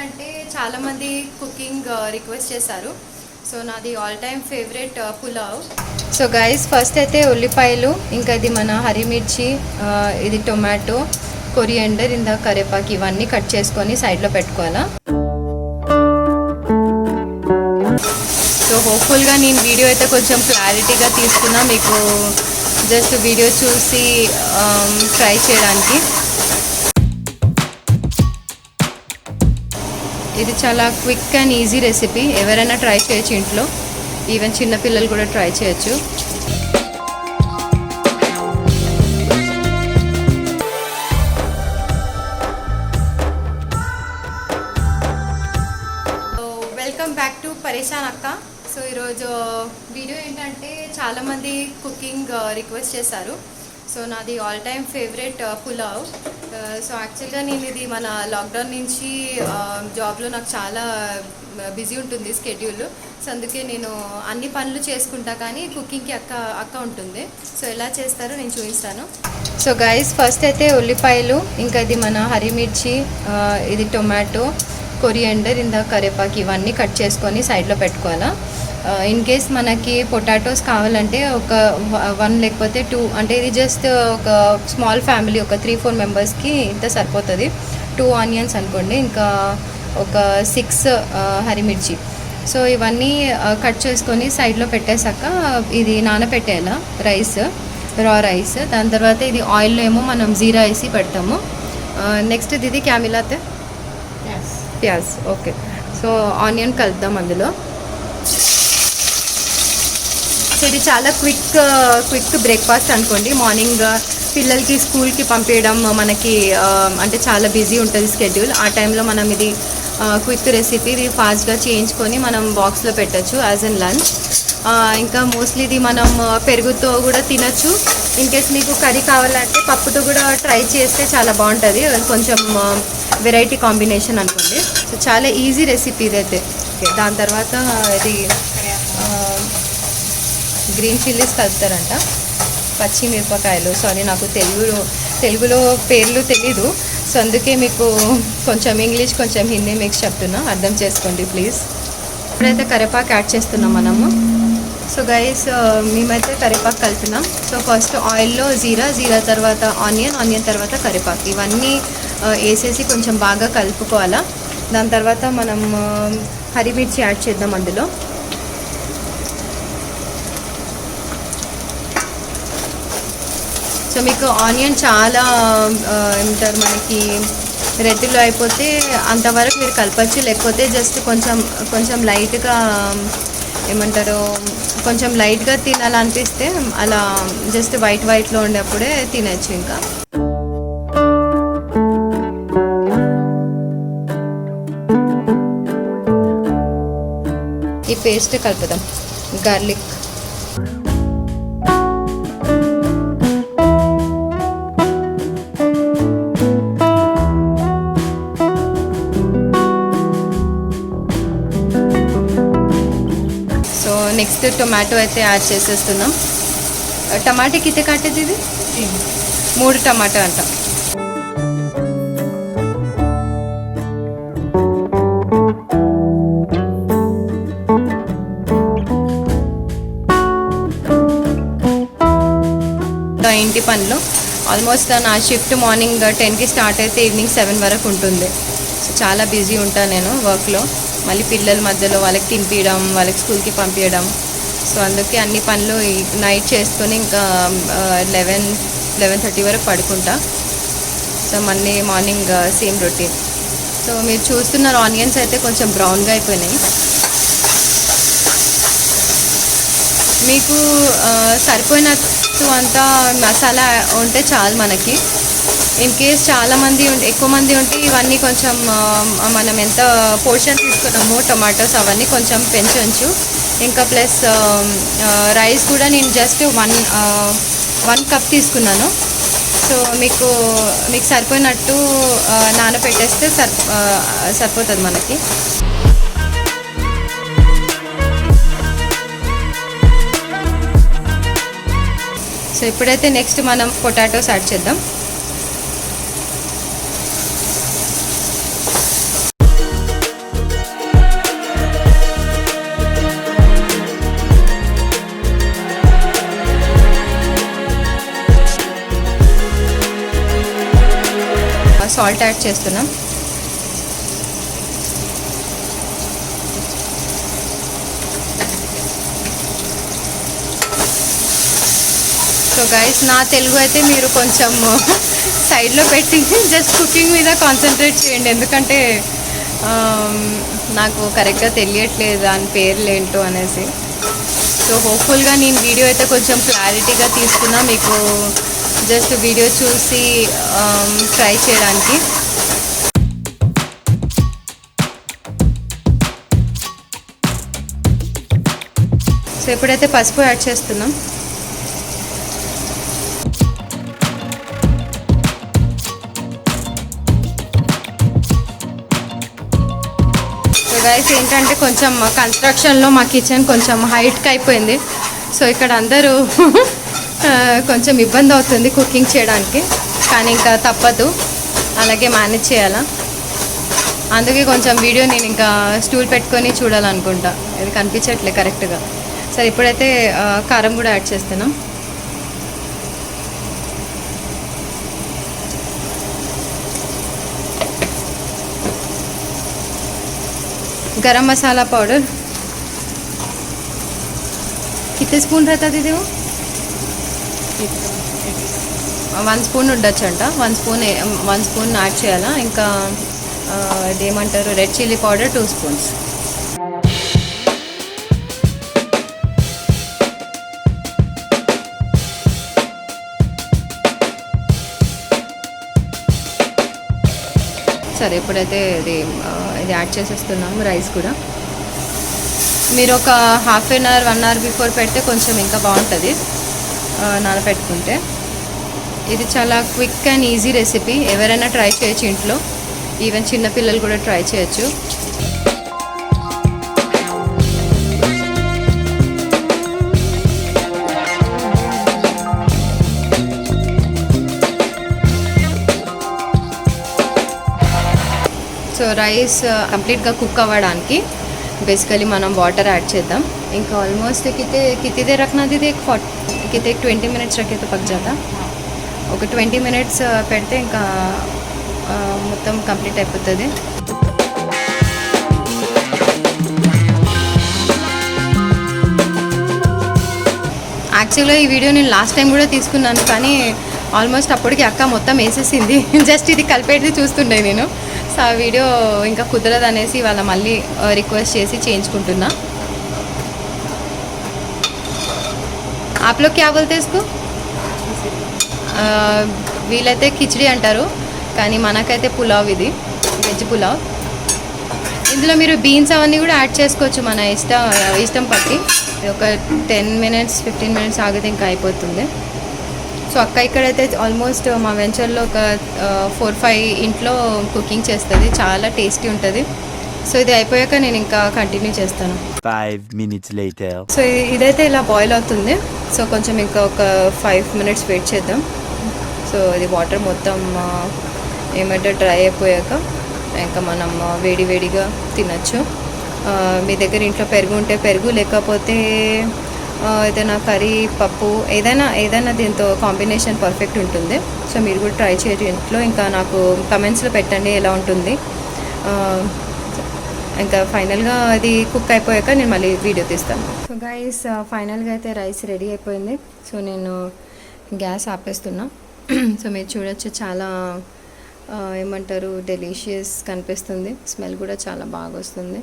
ఏంటంటే చాలామంది cooking request చేశారు. సో నాది all time favourite pulao. So guys first అయితే ఉల్లిపాయలు ఇంకా ఇది మన హరిమిర్చి ఇది టొమాటో కొరియండర్ ఇందా కరేపాకు ఇవన్నీ కట్ చేసుకొని సైడ్లో పెట్టుకోవాలా. సో హోప్ఫుల్గా నేను వీడియో అయితే కొంచెం క్లారిటీగా తీసుకున్నా. మీకు జస్ట్ వీడియో చూసి ట్రై చేయడానికి. ఇది చాలా క్విక్ అండ్ ఈజీ రెసిపీ. ఎవరైనా ట్రై చేయొచ్చు ఇంట్లో. ఈవెన్ చిన్నపిల్లలు కూడా ట్రై చేయొచ్చు. వెల్కమ్ బ్యాక్ టు పరేషాన్ అక్క సో ఈరోజు వీడియో ఏంటంటే చాలామంది కుకింగ్ రిక్వెస్ట్ uh, చేశారు. సో నాది all time favourite uh, pulao. Uh, so యాక్చువల్గా నేను ఇది మన లాక్డౌన్ నుంచి uh, జాబ్లో నాకు చాలా బిజీ ఉంటుంది స్కెడ్యూల్ సో అందుకే నేను అన్ని పనులు చేసుకుంటా కానీ కుకింగ్కి అక్క అక్క ఉంటుంది. సో ఎలా చేస్తారో నేను చూపిస్తాను. సో గైస్ ఫస్ట్ అయితే ఉల్లిపాయలు ఇంకా ఇది మన హరిమిర్చి ఇది టొమాటో కొరియండర్ ఇందా కరేపాకు ఇవన్నీ కట్ చేసుకొని సైడ్లో పెట్టుకోవాలా. ఇన్ కేస్ మనకి పొటాటోస్ కావాలంటే ఒక వన్ లేకపోతే టూ అంటే ఇది జస్ట్ ఒక స్మాల్ ఫ్యామిలీ ఒక త్రీ ఫోర్ మెంబర్స్కి ఇంత సరిపోతుంది. టూ ఆనియన్స్ అనుకోండి ఇంకా ఒక సిక్స్ హరిమిర్చి. సో ఇవన్నీ కట్ చేసుకొని సైడ్లో పెట్టేశాక ఇది నానబెట్టేయాల రైస్ రా రైస్ దాని తర్వాత ఇది ఆయిల్లో ఏమో మనం జీరా వేసి పెడతాము. నెక్స్ట్ ఇది క్యామిలాతే ప్యాజ్ ఓకే సో ఆనియన్ కలుపుదాం అందులో. సో ఇది చాలా క్విక్ క్విక్ బ్రేక్ఫాస్ట్ అనుకోండి. మార్నింగ్ పిల్లలకి స్కూల్కి పంపించడం మనకి అంటే చాలా బిజీ ఉంటుంది స్కెడ్యూల్. ఆ టైంలో మనం ఇది క్విక్ రెసిపీ ఇది ఫాస్ట్గా చేయించుకొని మనం బాక్స్లో పెట్టచ్చు యాజ్ అన్ లంచ్. ఇంకా మోస్ట్లీ ఇది మనం పెరుగుతో కూడా తినచ్చు. ఇన్ కేస్ మీకు కర్రీ కావాలంటే పప్పుతో కూడా ట్రై చేస్తే చాలా బాగుంటుంది. కొంచెం వెరైటీ కాంబినేషన్ అనుకోండి. సో చాలా ఈజీ రెసిపీ ఇదైతే దాని తర్వాత ఇది గ్రీన్ చిల్లీస్ కలుపుతారంట. పచ్చిమిరపకాయలు. సారీ నాకు తెలుగులో తెలుగులో పేర్లు తెలీదు. సో అందుకే మీకు కొంచెం ఇంగ్లీష్ కొంచెం హిందీ మిక్స్ చెప్తున్నా. అర్థం చేసుకోండి ప్లీజ్. ఇప్పుడైతే కరివేపాకు యాడ్ చేస్తున్నాం మనము. సో గైస్ మేమైతే కరివేపాకు కలిపినాం సో ఫస్ట్ ఆయిల్లో జీరా జీరా తర్వాత ఆనియన్ ఆనియన్ తర్వాత కరివేపాకు ఇవన్నీ వేసేసి కొంచెం బాగా కలుపుకోవాలా. దాని తర్వాత మనం హరిమిర్చి యాడ్ చేద్దాం అందులో. సో మీకు ఆనియన్ చాలా ఏమంటారు మనకి రెడ్డిలో అయిపోతే అంతవరకు మీరు కలపచ్చు. లేకపోతే జస్ట్ కొంచెం కొంచెం లైట్గా ఏమంటారు కొంచెం లైట్గా తినాలనిపిస్తే అలా జస్ట్ వైట్ వైట్లో ఉండేప్పుడే తినచ్చు ఇంకా. ఈ పేస్ట్ కలుపుదాం. గార్లిక్. నెక్స్ట్ టొమాటో అయితే యాడ్ చేసేస్తున్నాం. టమాటా కితే కట్టేది ఇది? మూడు టమాటా అంట. ఇంటి పనులు ఆల్మోస్ట్ నా షిఫ్ట్ మార్నింగ్ టెన్కి స్టార్ట్ అయితే ఈవినింగ్ సెవెన్ వరకు ఉంటుంది. సో చాలా బిజీ ఉంటాను నేను వర్క్లో. మళ్ళీ పిల్లల మధ్యలో వాళ్ళకి తినిపించడం వాళ్ళకి స్కూల్కి పంపించడం సో అందుకే అన్ని పనులు నైట్ చేసుకొని ఇంకా లెవెన్ లెవెన్ థర్టీ వరకు పడుకుంటా. సో మళ్ళీ మార్నింగ్ సేమ్ రొటీన్. సో మీరు చూస్తున్నారు ఆనియన్స్ అయితే కొంచెం బ్రౌన్గా అయిపోయినాయి. మీకు సరిపోయినట్టు అంతా మసాలా ఉంటే చాలు మనకి. ఇన్ కేస్ చాలా మంది ఎక్కువ మంది ఉంటే ఇవన్నీ కొంచెం మనం ఎంత పోర్షన్ తీసుకున్నామో టొమాటోస్ అవన్నీ కొంచెం పెంచవచ్చు ఇంకా ప్లస్ రైస్ కూడా నేను జస్ట్ వన్ వన్ కప్ తీసుకున్నాను. సో మీకు మీకు సరిపోయినట్టు నానబెట్టేస్తే సరి సరిపోతుంది మనకి. సో ఇప్పుడైతే నెక్స్ట్ మనం పొటాటోస్ యాడ్ చేద్దాం. సాల్ట్ యాడ్ చేస్తున్నాం. సో గైస్ నా తెలుగు అయితే మీరు కొంచెం సైడ్లో పెట్టి జస్ట్ కుకింగ్ మీద కాన్సన్ట్రేట్ చేయండి. ఎందుకంటే నాకు కరెక్ట్గా తెలియట్లేదు దాని పేర్లు ఏంటో అనేసి. సో హోప్ఫుల్గా నేను వీడియో అయితే కొంచెం క్లారిటీగా తీసుకున్నా. మీకు జస్ట్ వీడియో చూసి um, ట్రై చేయడానికి. సో ఇప్పుడైతే పసుపు యాడ్ చేస్తున్నాం. గైస్ ఏంటంటే కొంచెం కన్స్ట్రక్షన్లో మా కిచెన్ కొంచెం హైట్కి అయిపోయింది. సో ఇక్కడ అందరూ కొంచెం ఇబ్బంది అవుతుంది కుకింగ్ చేయడానికి కానీ ఇంకా తప్పదు అలాగే మేనేజ్ చేయాలా అందుకే కొంచెం వీడియో నేను ఇంకా స్టూల్ పెట్టుకొని చూడాలనుకుంటా ఇది కనిపించట్లే కరెక్ట్గా సరే ఇప్పుడైతే ఆ, కారం కూడా యాడ్ చేస్తున్నాం गरम मसाला पाउडर कितने स्पून रहता दीदी वो వన్ స్పూన్ ఉండొచ్చు అంట one spoon one spoon add చేయాలా? ఇంకా ఇదేమంటారు? Red chilli powder two spoons సరే ఇప్పుడైతే ఇది ఇది యాడ్ చేసేస్తున్నాము రైస్ కూడా. మీరు ఒక half an hour one hour before పెడితే కొంచెం ఇంకా బాగుంటుంది. నానబెట్టుకుంటే ఇది చాలా క్విక్ అండ్ ఈజీ రెసిపీ. ఎవరైనా ట్రై చేయొచ్చు ఇంట్లో. ఈవెన్ చిన్నపిల్లలు కూడా ట్రై చేయొచ్చు. సో రైస్ కంప్లీట్గా కుక్ అవ్వడానికి బేసికలీ మనం వాటర్ యాడ్ చేద్దాం. ఇంకా ఆల్మోస్ట్ కితే कितनी देर रखना दीदी एक फॉर्ट कितने ट्वेंटी मिनट्स रखे तो पक जाता ఒక ట్వంటీ మినిట్స్ పెడితే ఇంకా ఆ, మొత్తం కంప్లీట్ అయిపోతుంది యాక్చువల్గా ఈ వీడియో నేను లాస్ట్ టైం కూడా తీసుకున్నాను కానీ ఆల్మోస్ట్ అప్పటికి అక్క మొత్తం వేసేసింది జస్ట్ ఇది కలిపేది చూస్తుండే నేను సో ఆ వీడియో ఇంకా కుదరదు అనేసి వాళ్ళ మళ్ళీ రిక్వెస్ట్ చేసి చేయించుకుంటున్నా आप लोग क्या बोलते हैं इसको ఆ, వీళ్ళైతే కిచిడి అంటారు కానీ మనకైతే పులావ్ ఇది వెజ్ పులావ్ ఇందులో మీరు బీన్స్ అవన్నీ కూడా యాడ్ చేసుకోవచ్చు మన ఇష్టం ఇష్టం పట్టి ఒక టెన్ మినిట్స్ ఫిఫ్టీన్ మినిట్స్ ఆగితే ఇంకా అయిపోతుంది సో అక్క ఇక్కడైతే ఆల్మోస్ట్ మా వెంచర్లో ఒక ఫోర్ ఫైవ్ ఇంట్లో కుకింగ్ చేస్తుంది చాలా టేస్టీ ఉంటుంది సో ఇది అయిపోయాక నేను ఇంకా కంటిన్యూ చేస్తాను. Five minutes later. సో ఇది- ఇదైతే ఇలా బాయిల్ అవుతుంది. సో కొంచెం ఇంకా ఒక ఫైవ్ మినిట్స్ వెయిట్ చేద్దాం. సో ఇది వాటర్ మొత్తం ఏమంటే డ్రై అయిపోయాక ఇంకా మనం వేడి వేడిగా తినచ్చు. మీ దగ్గర ఇంట్లో పెరుగు ఉంటే పెరుగు లేకపోతే ఏదైనా కర్రీ పప్పు ఏదైనా ఏదైనా దీంతో కాంబినేషన్ పర్ఫెక్ట్ ఉంటుంది. సో మీరు కూడా ట్రై చేయరు ఇంట్లో. ఇంకా నాకు కమెంట్స్లో పెట్టండి ఎలా ఉంటుంది. ఇంకా ఫైనల్గా అది కుక్ అయిపోయాక నేను మళ్ళీ వీడియో తీస్తాను. సో గైస్ ఫైనల్గా అయితే రైస్ రెడీ అయిపోయింది. సో నేను గ్యాస్ ఆపేస్తున్నా. సో మీరు చూడొచ్చు చాలా ఏమంటారు డెలీషియస్ కనిపిస్తుంది. స్మెల్ కూడా చాలా బాగా వస్తుంది.